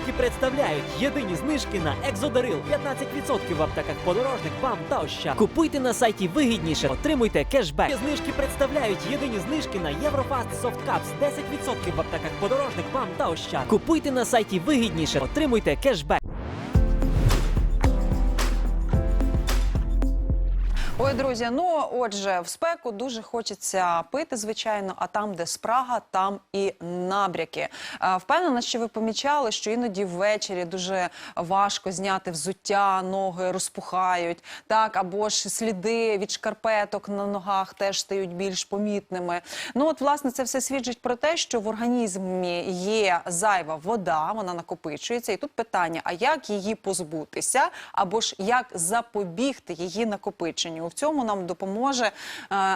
знижки представляють єдині знижки на Екзодарил 15% в аптеках подорожник, БАМ та Ощад. Купуйте на сайті вигідніше, отримуйте кешбек. Знижки представляють єдині знижки на Єврофаст Софткапс Cups 10% в аптеках подорожник, БАМ та Ощад. Купуйте на сайті вигідніше, отримуйте кешбек. Ой, друзі, ну отже, в спеку дуже хочеться пити, звичайно, а там, де спрага, там і набряки. Е, Впевнена, що ви помічали, що іноді ввечері дуже важко зняти взуття, ноги розпухають, так або ж сліди від шкарпеток на ногах теж стають більш помітними. Ну от власне це все свідчить про те, що в організмі є зайва вода, вона накопичується. І тут питання: а як її позбутися, або ж як запобігти її накопиченню? В цьому нам допоможе е,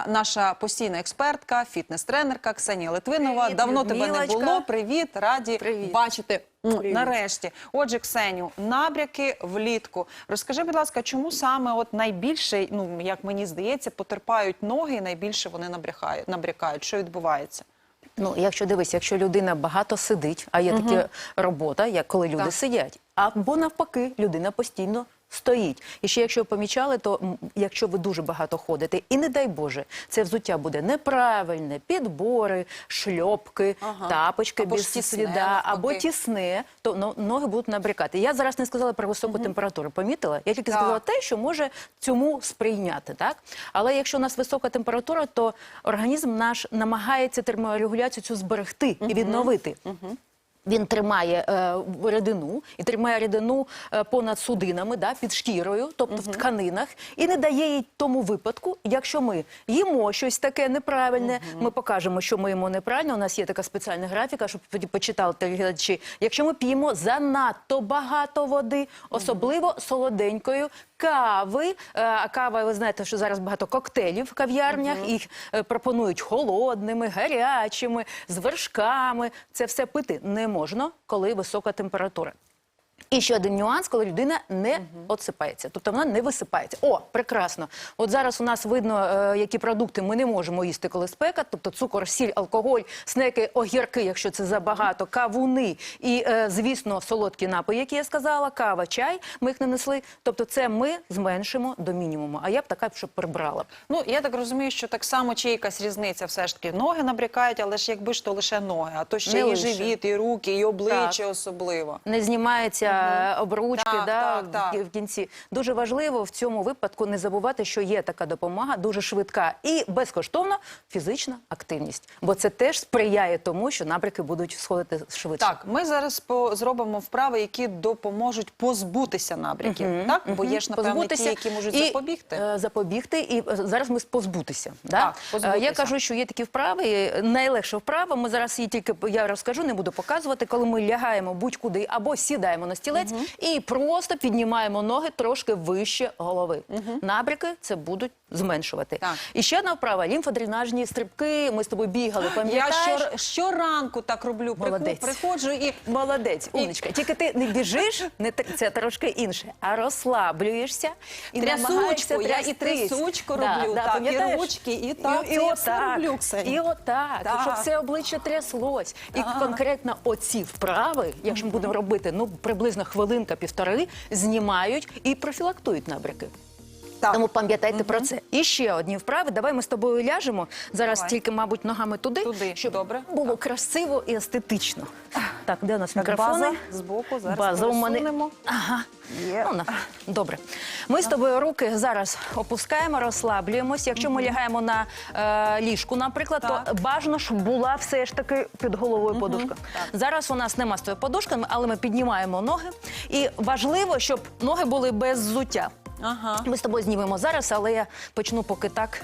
наша постійна експертка, фітнес-тренерка Ксенія Литвинова. Привіт, Давно тебе не було. Привіт, раді Привіт. бачити. Привіт. Нарешті, отже, Ксеню, набряки влітку. Розкажи, будь ласка, чому саме от найбільше, ну як мені здається, потерпають ноги, і найбільше вони набряхають, набрякають. Що відбувається? Ну, якщо дивись, якщо людина багато сидить, а є така робота, як коли люди Так. сидять, або навпаки, людина постійно стоїть. І ще якщо ви помічали, то якщо ви дуже багато ходите, і не дай Боже, це взуття буде неправильне, підбори, шльопки, Ага. тапочки Або ж без тісне, сліда, навпаки. або тісне, то ну, ноги будуть набрякати. Я зараз не сказала про високу температуру. Помітила? Я тільки Так. сказала те, що може цьому сприйняти, так? Але якщо у нас висока температура, то організм наш намагається терморегуляцію цю зберегти і відновити. Він тримає е, рідину і тримає рідину е, понад судинами, да, під шкірою, тобто в тканинах, і не дає їй тому випадку, якщо ми їмо щось таке неправильне, ми покажемо, що ми їмо неправильно. У нас є така спеціальна графіка, щоб почитали телеглядачі. Якщо ми п'ємо занадто багато води, особливо солоденькою. Кави, Е, а кава, ви знаєте, що зараз багато коктейлів в кав'ярнях, їх е, пропонують холодними, гарячими, з вершками. Це все пити не можна, коли висока температура. І ще один нюанс, коли людина не отсипається, тобто вона не висипається. О, прекрасно. От зараз у нас видно, е, які продукти ми не можемо їсти, коли спека, тобто цукор, сіль, алкоголь, снеки, огірки, якщо це забагато, кавуни і, е, звісно, солодкі напої, які я сказала, кава, чай. Ми їх не несли. Тобто, це ми зменшимо до мінімуму. А я б така, щоб прибрала. Ну я так розумію, що так само чи якась різниця, все ж таки ноги набрякають, але ж якби ж то лише ноги, а то ще Не і лише. живіт, і руки, і обличчя особливо. не знімаються обручки Так, да, так, в- так. в кінці. Дуже важливо в цьому випадку не забувати, що є така допомога, дуже швидка і безкоштовна фізична активність. Бо це теж сприяє тому, що набряки будуть сходити швидше. Так, ми зараз по зробимо вправи, які допоможуть позбутися набряків. Так, бо є ж напевно ті, які можуть і, запобігти. е, запобігти, і е, зараз ми позбутися. Да? Так, позбутися. Е, Я кажу, що є такі вправи. е, Найлегша вправа. Ми зараз її тільки я розкажу, не буду показувати. Коли ми лягаємо будь-куди або сідаємо на стілець і просто піднімаємо ноги трошки вище голови. Набряки це будуть зменшувати. Так. І ще одна вправа лімфодренажні стрибки. Ми з тобою бігали. Я щор, щоранку так роблю. Молодець. Приходжу і Молодець, І- Тільки ти не біжиш, не це трошки інше, а розслаблюєшся і Трясучку, я і трясучку роблю, так, і пам'ятаєш? ручки, і так, це я все отак, роблю. І отак, Так. щоб все обличчя тряслось. І конкретно оці вправи, якщо ми будемо робити ну приблизно хвилинка-півтори, знімають і профілактують набряки. Так. Тому пам'ятайте про це. І ще одні вправи. Давай ми з тобою ляжемо. Зараз Давай. тільки, мабуть, ногами туди, Туди. щоб Добре. було красиво і естетично. Так, де у нас Так, мікрофони? база збоку, зараз База у мене. пересунемо. Ага. Є. Ну, на. Добре. Ми з тобою руки зараз опускаємо, розслаблюємось. Якщо ми лягаємо на е, ліжку, наприклад, то Так. бажано, щоб була все ж таки під головою подушка. Зараз у нас нема з тою подушками, але ми піднімаємо ноги. І важливо, щоб ноги були без взуття. Ага. Ми з тобою знімемо зараз, але я почну поки так.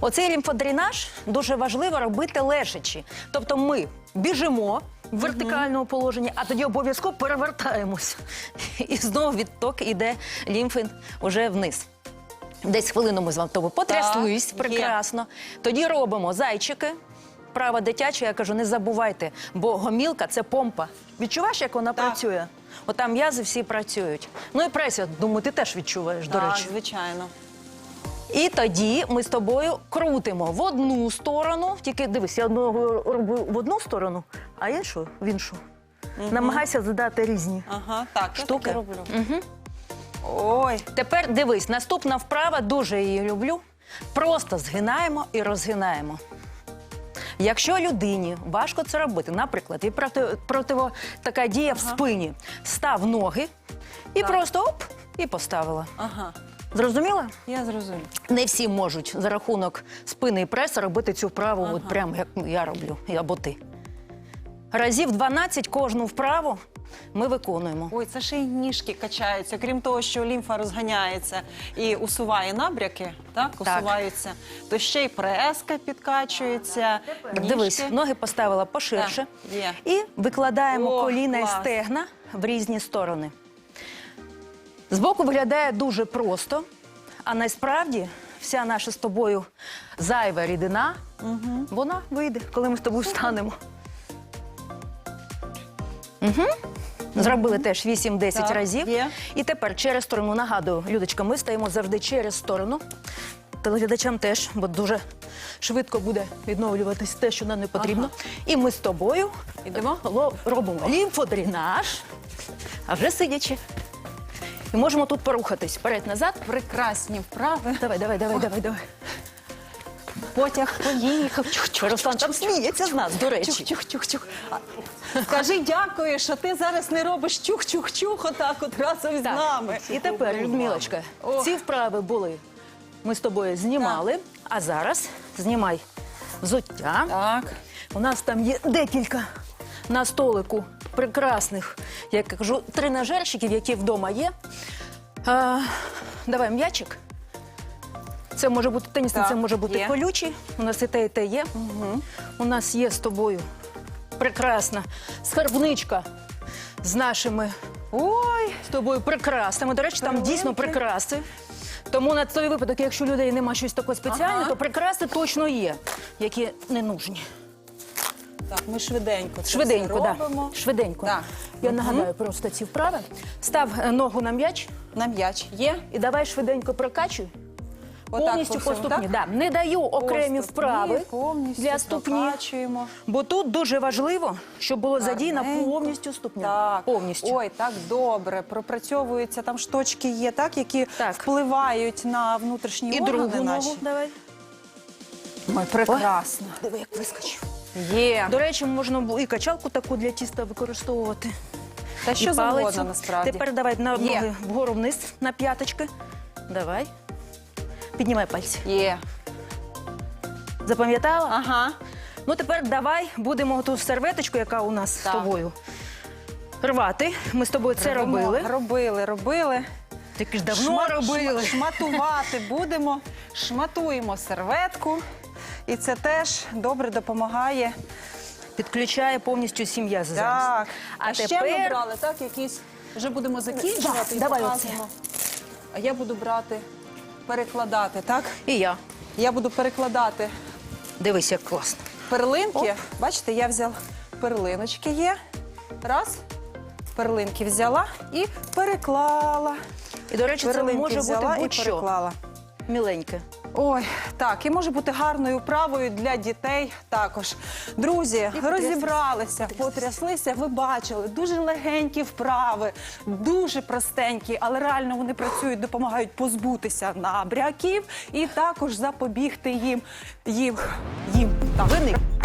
Оцей лімфодренаж дуже важливо робити лежачи. Тобто ми біжимо в вертикальному положенні, а тоді обов'язково перевертаємось. І знову відток іде лімфи вже вниз. Десь хвилину ми з вами тобою потряслись Так, прекрасно. Тоді робимо зайчики. Право дитяче, я кажу, не забувайте, бо гомілка це помпа. Відчуваєш, як вона Так. Отам м'язи всі працюють. Ну і преся, думаю, ти теж відчуваєш, до речі. Так, звичайно. І тоді ми з тобою крутимо в одну сторону. Тільки дивись, я одного роблю в одну сторону, а іншу в іншу. Намагайся задати різні. Ага, так, я Штуки. роблю. Ой, Тепер дивись, наступна вправа, дуже її люблю. Просто згинаємо і розгинаємо. Якщо людині важко це робити, наприклад, і проти, противо така дія в спині, став ноги і просто оп, і поставила. ага, Зрозуміла? я зрозуміла. Не всі можуть за рахунок спини і преса робити цю вправу, от прямо як я роблю, або ти. Разів 12 кожну вправу ми виконуємо. Ой, це ще й ніжки качаються. Крім того, що лімфа розганяється і усуває набряки, так, усуваються, то ще й преска підкачується. Так, ніжки. дивись, ноги поставила поширше. Так, є. І викладаємо О, коліна клас. і стегна в різні сторони. Збоку виглядає дуже просто, а насправді вся наша з тобою зайва рідина, вона вийде, коли ми з тобою встанемо. Угу. Зробили теж 8-10 Так, разів. є. І тепер через сторону нагадую, Людочка, ми стаємо завжди через сторону. Телеглядачам теж, бо дуже швидко буде відновлюватись те, що нам не потрібно. І ми з тобою Ідемо? ло- робимо лімфодренаж, а вже сидячи. І можемо тут порухатись вперед-назад. Прекрасні вправи. Давай, давай, давай, давай, давай. Потяг поїхав. Руслан там сміється з нас, до речі. Чух-чух-чух. Скажи дякую, що ти зараз не робиш чух-чух-чух отак от разом з Так. нами. І тепер, Людмилочка, Ох. ці вправи були. Ми з тобою знімали, а зараз знімай взуття. Так. У нас там є декілька на столику прекрасних, як я кажу, тренажерщиків, які вдома є. А, давай м'ячик. Це може бути тенісний, Так, це може бути є. колючий. У нас і те, і те є. У нас є з тобою прекрасна скарбничка з нашими Ой, з тобою прикрасами. До речі, там Перлинки. дійсно прикраси. Тому на той випадок, якщо у людей немає щось такого спеціального, Ага. то прикраси точно є, які не нужні. так, ми швиденько. це Швиденько, все да. Швиденько. Так. Я нагадаю просто ці вправи. Став е, ногу на м'яч На м'яч є. і давай швиденько прокачуй. Отак повністю по ступні. Да. Не даю окремі вправи повністю для ступні. Бо тут дуже важливо, щоб було задіяна повністю ступня. Так, Повністю. Ой, так добре. Пропрацьовуються там шточки є, так, які Так. впливають на внутрішні І органи другу наші. ногу давай. Ой, прекрасно. Диви, як вискочив. Є. До речі, можна і качалку таку для тіста використовувати. Та що завгодно насправді. Тепер давай на ноги вгору вниз на п'яточки. Давай. Піднімай пальці. Є. Запам'ятала? Ага. Ну тепер давай будемо ту серветочку, яка у нас Так. з тобою. Рвати. Ми з тобою це Робимо. робили. Робили, робили. Тільки ж давно Шма- робили. шма- Шматувати будемо. Шматуємо серветку. І це теж добре допомагає. Підключає повністю сім'я зараз. Так. А, ще тепер ми брали, так, якісь. Вже будемо закінчувати і давай показуємо. А я буду брати, перекладати, так? і я. Я буду перекладати Дивись, як класно. перлинки. Бачите, я взяла перлиночки є. Раз. Перлинки взяла і переклала. І, до речі, це Перлинки може бути взяла і будь-що. переклала. Міленьке. Ой, так, і може бути гарною вправою для дітей також. Друзі, розібралися, потряслися, ви бачили, дуже легенькі вправи, дуже простенькі, але реально вони працюють, допомагають позбутися набряків і також запобігти їм. їм, їм так. Виник.